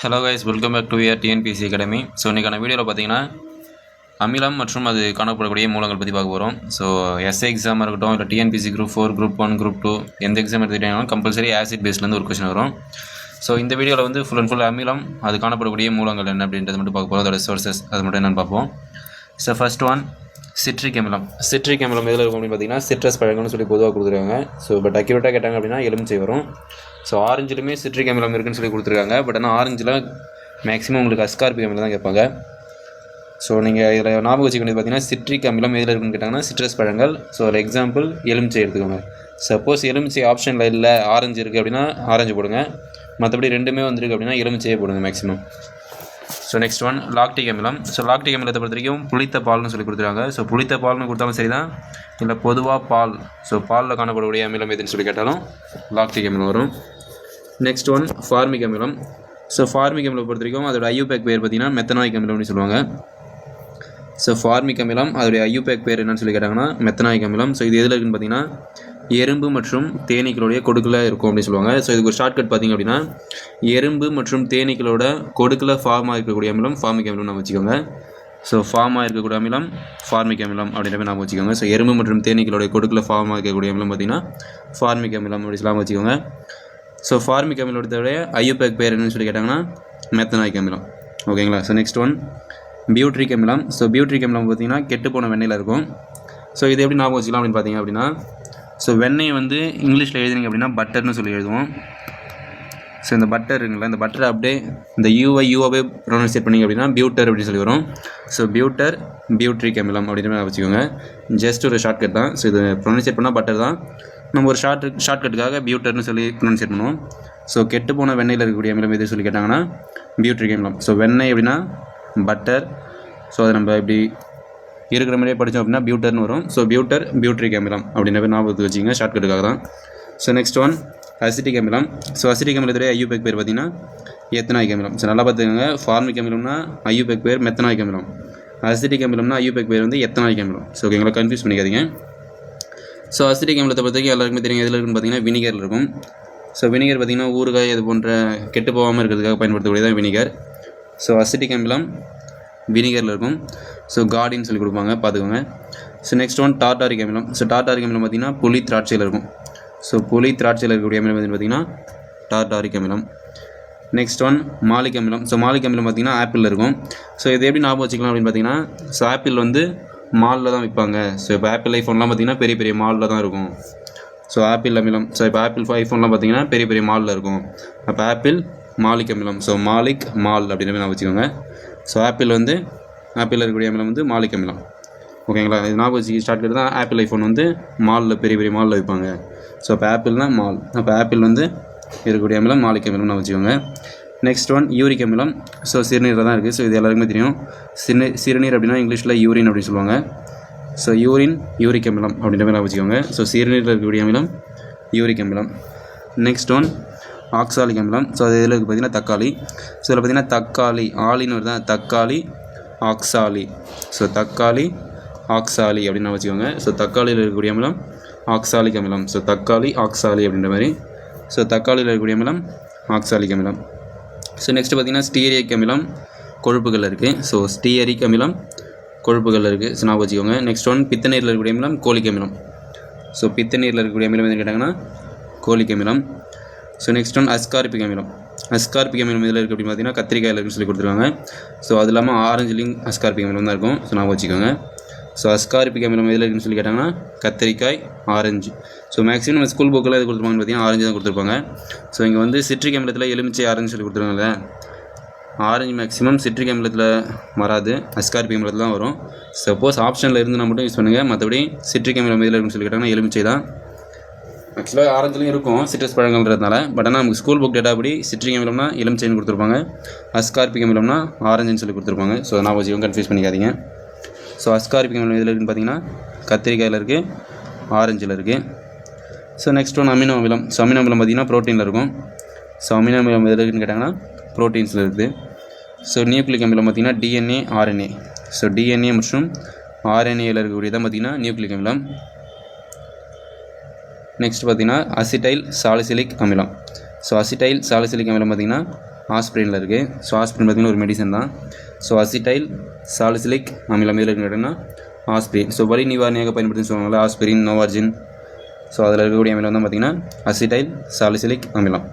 Hello guys welcome back to our TNPSC academy so இன்றைக்கான வீடியோவில் பார்த்தீங்கன்னா அமிலம் மற்றும் அது காணப்படக்கூடிய மூலங்கள் பற்றி பார்க்க போகிறோம் ஸோ எஸ்ஏ எக்ஸாமாக இருக்கட்டும் இல்லை TNPSC group four group one group two எந்த எக்ஸாம் எடுத்துக்கிட்டாலும் கம்பல்சரி ஆசிட் பேஸ்லேருந்து ஒரு கொஸ்டின் வரும். ஸோ இந்த வீடியோவில் வந்து ஃபுல் அண்ட் ஃபுல் அமிலம் அது காணப்படக்கூடிய மூலங்கள் என்ன அப்படின்றது மட்டும் பார்க்க போகிறோம் அதோட சோர்சஸ் அது மட்டும் என்னென்னு பார்ப்போம். ஸோ ஃபஸ்ட் ஒன் சிட்ரிக் அமிலம். சிட்ரிக் அமிலம் எதில் இருக்கும் அப்படின்னு பார்த்தீங்கன்னா சிட்ரஸ் பழங்கள்னு சொல்லி பொதுவாக கொடுத்துருக்காங்க. ஸோ பட் அக்யூரேட்டாக கேட்டாங்க அப்படின்னா எலுமிச்சை வரும். ஸோ ஆரஞ்சிலுமே சிட்ரிக் அமிலம் இருக்குன்னு சொல்லி கொடுத்துருக்காங்க. பட் ஆனால் ஆரஞ்சில் மேக்ஸிமம் உங்களுக்கு அஸ்கார்பிக் அமிலம் தான் கேட்பாங்க. ஸோ நீங்கள் இதில் ஞாபகம் வச்சுக்க வேண்டியது பார்த்தீங்கன்னா சிட்ரிக் அமிலம் எதில் இருக்குன்னு கேட்டாங்கன்னா சிட்ரஸ் பழங்கள். ஸோ ஒரு எக்ஸாம்பிள் எலுமிச்சை எடுத்துக்கோங்க. சப்போஸ் எலுமிச்சை ஆப்ஷனில் இல்லை ஆரஞ்சு இருக்குது அப்படின்னா ஆரஞ்சு போடுங்க. மற்றபடி ரெண்டுமே வந்திருக்கு அப்படின்னா எலுமிச்சையே போடுங்க maximum so next one lactic அமிலம். ஸோ லாக்டிக் அமிலத்தை பொறுத்த வரைக்கும் புளித்த பால்னு சொல்லி கொடுத்துருக்காங்க. ஸோ புளித்த பால்னு கொடுத்தாலும் சரி தான் இல்லை பொதுவாக பால். ஸோ பாலில் காணப்படக்கூடிய அமிலம் எதுன்னு சொல்லி கேட்டாலும் லாக்டிக் அமிலம் வரும். நெக்ஸ்ட் ஒன் ஃபார்மிக் அமிலம் ஸோ ஃபார்மிக் அமிலம் பொறுத்த வரைக்கும் அதோட ஐயூபேக் பேர் பார்த்தீங்கன்னா மெத்தனாயிக் அமிலம்னு சொல்லுவாங்க. ஸோ ஃபார்மிக் அமிலம் அதோடைய ஐயூபேக் பேர் என்னன்னு சொல்லி கேட்டாங்கன்னா மெத்தனாயிக் அமிலம் ஸோ இது எதில் இருக்குன்னு பார்த்தீங்கன்னா எறும்பு மற்றும் தேனீக்களுடைய கொடுக்கல இருக்கும் அப்படின்னு சொல்லுவாங்க. ஸோ இதுக்கு ஒரு ஷார்ட்கட் பார்த்தீங்க அப்படின்னா எறும்பு மற்றும் தேனீக்களோட கொடுக்கல ஃபார்மாக இருக்கக்கூடிய அமிலம் ஃபார்மிக் அமிலம் நம்ம வச்சுக்கோங்க. ஸோ ஃபார்மாக இருக்கக்கூடிய அமிலம் ஃபார்மிக் அமிலம் அப்படின்ற மாதிரி வச்சுக்கோங்க. ஸோ எறும்பு மற்றும் தேனீக்களுடைய கொடுக்கல ஃபார்மாக இருக்கக்கூடிய அமிலம் பார்த்தீங்கன்னா ஃபார்மிக் அமிலம் அப்படின்னு சொல்லாமல் வச்சுக்கோங்க. ஸோ ஃபார்மிக் அமிலோடைய ஐயூபேக் பேர் என்னன்னு சொல்லி கேட்டாங்கன்னா மெத்தனாயிக் அமிலம் ஓகேங்களா ஸோ நெக்ஸ்ட் ஒன் பியூட்ரிக் அமிலம் ஸோ பியூட்ரிக் அமிலம் பார்த்தீங்கன்னா கெட்டு போன வெண்ணெயில் இருக்கும். ஸோ இது எப்படி ஞாபகம் வச்சுக்கலாம் அப்படின்னு பார்த்தீங்க அப்படின்னா ஸோ வெண்ணெய் வந்து இங்கிலீஷில் எழுதுனீங்க அப்படின்னா பட்டர்னு சொல்லி எழுதுவோம். ஸோ இந்த பட்டர் இருக்குங்களா? இந்த பட்டரை அப்படியே இந்த யூவை யூவாவே ப்ரொனன்சியேட் பண்ணிங்க அப்படின்னா பியூட்டர் அப்படின்னு சொல்லி வரும். ஸோ பியூட்டர் பியூட்ரிக் அமிலம் அப்படின்னு வச்சுக்கோங்க. ஜஸ்ட் ஒரு ஷார்ட்கட் தான். ஸோ இது ப்ரொனன்சியேட் பண்ணால் பட்டர் தான். நம்ம ஒரு ஷார்ட் ஷார்ட்கட்டுக்காக பியூட்டர்னு சொல்லி ப்ரொனன்சியேட் பண்ணுவோம். ஸோ கெட்டு போன வெண்ணெயில் இருக்கக்கூடிய அமிலம் எது சொல்லி கேட்டாங்கன்னா பியூட்ரிக் அமிலம். ஸோ வெண்ணெய் அப்படின்னா பட்டர் ஸோ அதை நம்ம இப்படி இருக்கிற மாதிரியே படித்தோம் அப்படின்னா பியூட்டர்னு வரும். ஸோ பியூட்டர் பியூட்ரிக் அமிலம் அப்படின்ற மாதிரி ஞாபகத்துக்கு வச்சுங்க ஷார்ட்கட்டுக்காக தான். ஸோ நெக்ஸ்ட் ஒன் அசிட்டிக் அமிலம். ஸோ அசிட்டிக் அமிலத்துடைய ஐயூபேக் பேர் பார்த்தீங்கன்னா எத்தனாயிக் அமிலம். ஸோ நல்லா பார்த்துக்கோங்க ஃபார்மிக் அமிலம்னா ஐயூபேக் பேர் மெத்தனாய் அமிலம். அசிட்டிக் அமிலம்னா ஐயூபேக் பேர் வந்து எத்தனாயிக் அமிலம். ஸோ ஓகேங்களா கன்ஃபியூஸ் பண்ணிக்காதீங்க. ஸோ அசிட்டிக் அமிலத்தை பொறுத்த வரைக்கும் எல்லாருக்குமே தெரியும். எதில் இருக்குன்னு பார்த்தீங்கன்னா வினிகர் இருக்கும். ஸோ வினிகர் பார்த்தீங்கன்னா ஊறுகாய் இது போன்ற கெட்டு போகாமல் இருக்கிறதுக்காக பயன்படுத்தக்கூடியதான் வினிகர் ஸோ அசிட்டிக் அமிலம் வினிகரில் இருக்கும். ஸோ கார்டின்னு சொல்லி கொடுப்பாங்க. பார்த்துக்கோங்க. ஸோ நெக்ஸ்ட் ஒன் டார்டாரிக் அமிலம் ஸோ டார்டாரிக் அமிலம் பார்த்தீங்கன்னா புளி திராட்சையில் இருக்கும். ஸோ புளி திராட்சையில் இருக்கக்கூடிய அமிலம் பார்த்திங்கன்னா பார்த்தீங்கன்னா டார்டாரிக் அமிலம் நெக்ஸ்ட் ஒன் மாலிக் அமிலம் ஸோ மாலிக் அமிலம் பார்த்தீங்கன்னா ஆப்பிளில் இருக்கும். ஸோ இது எப்படி ஞாபகம் வச்சுக்கலாம் அப்படின்னு பார்த்தீங்கன்னா ஸோ ஆப்பிள் வந்து மாலில் தான் விற்பாங்க ஸோ இப்போ ஆப்பிள் ஐஃபோன்லாம் பார்த்தீங்கன்னா பெரிய பெரிய மாலில் தான் இருக்கும். ஸோ ஆப்பிள் அமிலம் ஸோ இப்போ ஆப்பிள் ஐஃபோன்லாம் பார்த்தீங்கன்னா பெரிய பெரிய மாலில் இருக்கும். அப்போ ஆப்பிள் மாலிக் அமிலம். ஸோ மாலிக் மால் அப்படின்ற மாதிரி நான் வச்சுக்கோங்க. ஸோ ஆப்பிள் வந்து ஆப்பிளில் இருக்கக்கூடிய அமிலம் வந்து மாலிக் அமிலம். ஓகேங்களா இது ஞாபகம் வச்சு ஸ்டார்ட் தான் ஆப்பிள் ஐஃபோன் வந்து மாலில் பெரிய பெரிய மாலில் வைப்பாங்க. ஸோ இப்போ ஆப்பிள்னா மால் அப்போ ஆப்பிள் வந்து இருக்கக்கூடிய அமிலம் மாலிக் அமிலம் நான் வச்சுக்கோங்க. நெக்ஸ்ட் ஒன் யூரிக் அமிலம். ஸோ சிறுநீரில் தான் இருக்குது ஸோ இது எல்லாருக்குமே தெரியும். சிறுநீர் சிறுநீர் அப்படின்னா இங்கிலீஷில் யூரின் அப்படின்னு சொல்லுவாங்க. ஸோ யூரின் யூரிக் அமிலம் அப்படின்ற மாதிரி வச்சுக்கோங்க. ஸோ சிறுநீரில் இருக்கக்கூடிய அமிலம் யூரிக் அமிலம். நெக்ஸ்ட் ஒன் ஆக்சாலிக் அமிலம். ஸோ அது இதில் பார்த்திங்கன்னா பார்த்தீங்கன்னா தக்காளி. ஸோ இதில் பார்த்தீங்கன்னா தக்காளி ஆலின்னு வருதா தக்காளி ஆக்சாலி ஸோ தக்காளி ஆக்சாலி அப்படின்னு வச்சுக்கோங்க. ஸோ தக்காளியில் இருக்கக்கூடிய அமிலம் ஆக்சாலிக் அமிலம். ஸோ தக்காளி ஆக்சாலி அப்படின்ற மாதிரி. ஸோ தக்காளியில் இருக்கக்கூடிய அமிலம் ஆக்சாலிக் அமிலம். ஸோ நெக்ஸ்ட் பார்த்தீங்கன்னா ஸ்டீரியக் அமிலம் கொழுப்புகள் இருக்குது ஸோ ஸ்டீயரிக் அமிலம் கொழுப்புகள் இருக்குது ஸோ நான் வச்சுக்கோங்க. நெக்ஸ்ட் ஒன் பித்த நீரில் இருக்கக்கூடிய அமிலம் கோலிக் அமிலம் ஸோ பித்த நீரில் இருக்கக்கூடிய அமிலம் எதுன்னு கேட்டாங்கன்னா கோலிக் அமிலம் ஸோ நெக்ஸ்ட் ஒன் அஸ்கார்பிக் அமிலம். அஸ்கார்பிக் அமிலம் இதில் இருக்குது அப்படின்னு பார்த்தீங்கன்னா கத்திரிக்காயில் இருக்குன்னு சொல்லி கொடுத்துருக்காங்க. ஸோ அது இல்லாமல் ஆரஞ்சுலையும் அஸ்கார்பிக் அமிலம் தான் இருக்கும். ஸோ நான் வச்சுக்கோங்க. ஸோ அஸ்கார்பிக் அமிலம் எதில் இருக்குன்னு சொல்லி கேட்டாங்கன்னா கத்திரிக்காய் ஆரஞ்சு. ஸோ மேக்ஸிமம் நம்ம ஸ்கூல் புக்கில் எது கொடுத்துருப்பாங்கன்னு பார்த்தீங்கன்னா ஆரஞ்சு தான் கொடுத்துருப்பாங்க. ஸோ இங்கே வந்து சிட்ரிக் அமிலத்தில் எலுமிச்சை ஆரஞ்சு சொல்லி கொடுத்துருக்காங்கல்ல ஆரஞ்சு மேக்ஸிமம் சிட்ரிக் அமிலத்தில் வராது. அஸ்கார்பிக் அமிலத்தில் தான் வரும். சப்போஸ் ஆப்ஷனில் இருந்து மட்டும் யூஸ் பண்ணுங்கள் மற்றபடி சிட்ரிக் அமிலம் எதில் இருக்குன்னு சொல்லி கேட்டாங்கன்னா எலுமிச்சை தான். ஆக்சுவலாக ஆரஞ்சுலையும் இருக்கும் சிட்ரஸ் பழங்கள்ன்றதுனால. பட் ஆனால் நமக்கு ஸ்கூல் புக் டேட்டா அப்படி சிட்ரிக் அமிலம்னா எலுமிச்சைன்னு கொடுத்துருப்பாங்க. அஸ்கார்பிக் அமிலம்னா ஆரஞ்சுன்னு சொல்லி கொடுத்துருப்பாங்க. ஸோ நான் கொஞ்சம் கன்ஃபியூஸ் பண்ணிக்காதீங்க. ஸோ அஸ்கார்பிக் அமிலம் எதில் இருக்குன்னு பார்த்தீங்கன்னா கத்திரிக்காயில் இருக்குது ஆரஞ்சில் இருக்குது ஸோ நெக்ஸ்ட் ஒன் அமினோ அமிலம். ஸோ அமினோ அமிலம் பார்த்தீங்கன்னா ப்ரோட்டீனில் இருக்கும். ஸோ அமினோ அமிலம் எதில் இருக்குன்னு கேட்டாங்கன்னா ப்ரோட்டீன்ஸில் இருக்குது ஸோ நியூக்ளிக் அமிலம் பார்த்திங்கன்னா டிஎன்ஏ ஆர்என்ஏ ஸோ டிஎன்ஏ மற்றும் ஆர்என்ஏயில் இருக்கக்கூடியதான் பார்த்தீங்கன்னா நியூக்ளிக் அமிலம். நெக்ஸ்ட் பார்த்தீங்கன்னா அசிடைல் சாலிசிலிக் அமிலம். ஸோ அசிடைல் சாலிசிலிக் அமிலம் பார்த்திங்கன்னா ஆஸ்பிரினில் இருக்குது ஸோ ஆஸ்பிரின் பார்த்திங்கன்னா ஒரு மெடிசன் தான். ஸோ அசிடைல் சாலிசிலிக் அமிலம் இதில் கேட்டிங்கன்னா ஆஸ்பிரின். ஸோ வலி நிவாரணியாக பயன்படுத்தி சொல்லுவாங்களா ஆஸ்பிரின் நோவார்ஜின் ஸோ அதில் இருக்கக்கூடிய அமிலம் தான் பார்த்திங்கன்னா அசிடைல் சாலிசிலிக் அமிலம்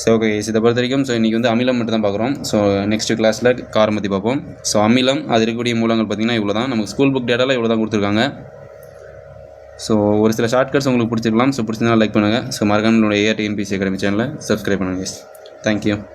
ஸோ ஓகே இதை பொறுத்த வரைக்கும் ஸோ இன்றைக்கி வந்து அமிலம் மட்டும் தான் பார்க்குறோம் ஸோ நெக்ஸ்ட் கிளாஸில் காரம் பற்றி பார்ப்போம். ஸோ அமிலம் அது இருக்கக்கூடிய மூலங்கள் பார்த்திங்கன்னா இவ்வளோ தான் நமக்கு ஸ்கூல் புக் டேட்டாவில் இவ்வளோ தான் கொடுத்துருக்காங்க. ஸோ ஒரு சில ஷார்ட்கட்ஸ் உங்களுக்கு பிடிச்சிருக்கலாம். ஸோ பிடிச்சிருந்தாலும் லைக் பண்ணுங்கள் ஸோ மறக்காம என்னுடைய ஏஆர்டிஎன்பிசி அகாடமி சேனலை சப்ஸ்கிரைப் பண்ணுங்கள் Thank you.